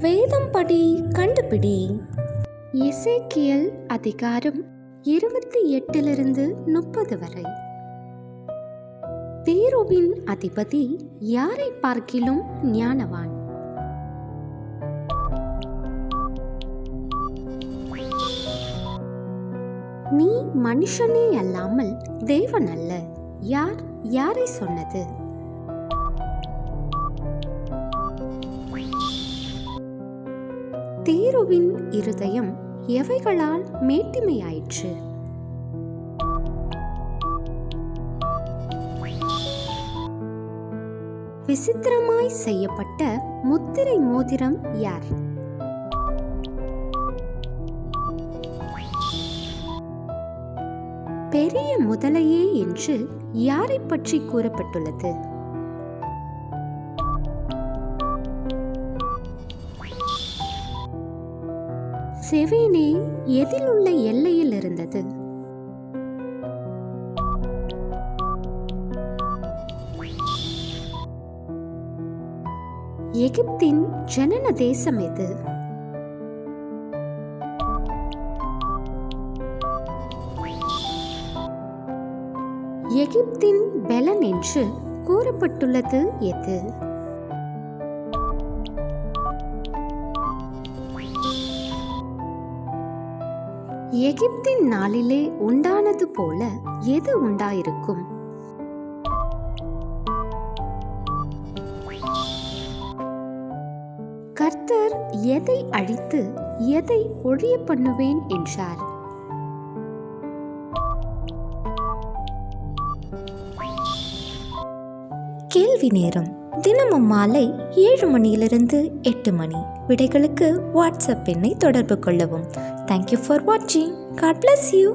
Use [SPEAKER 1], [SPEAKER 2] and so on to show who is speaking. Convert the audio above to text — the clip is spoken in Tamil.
[SPEAKER 1] வேதம் படி கண்டுபிடி. இசைக்கியல் அதிகாரம் இருபத்தி எட்டிலிருந்து முப்பது வரை. தீருவின் அதிபதி யாரை பார்க்கிலும் ஞானவான். நீ மனுஷனே அல்லாமல் தேவன் அல்ல. யார் யாரை சொன்னது? தீருவின் இருதயம் எவைகளால் மேட்டிமையாயிற்று? விசித்திரமாய் செய்யப்பட்ட முத்திரை மோதிரம் யார்? பெரிய முதலையே என்று யாரை பற்றி கூறப்பட்டுள்ளது? செவேனே எதில் உள்ள எல்லையில் இருந்தது. எகிப்தின் ஜனன தேசம் எது? எகிப்தின் பெலன் என்று கூறப்பட்டுள்ளது எது? எகிப்தின் நாளிலே உண்டானது போல எது உண்டாயிருக்கும்? கர்த்தர் எதை அழித்து எதை ஒழிய பண்ணுவேன் என்றார். கேள்வி நேரம். தினமும் மாலை ஏழு மணியிலிருந்து எட்டு மணி. விடைகளுக்கு வாட்ஸ்அப் எண்ணை தொடர்பு கொள்ளவும். தேங்க்யூ ஃபார் வாட்சிங் காட் பிளஸ் யூ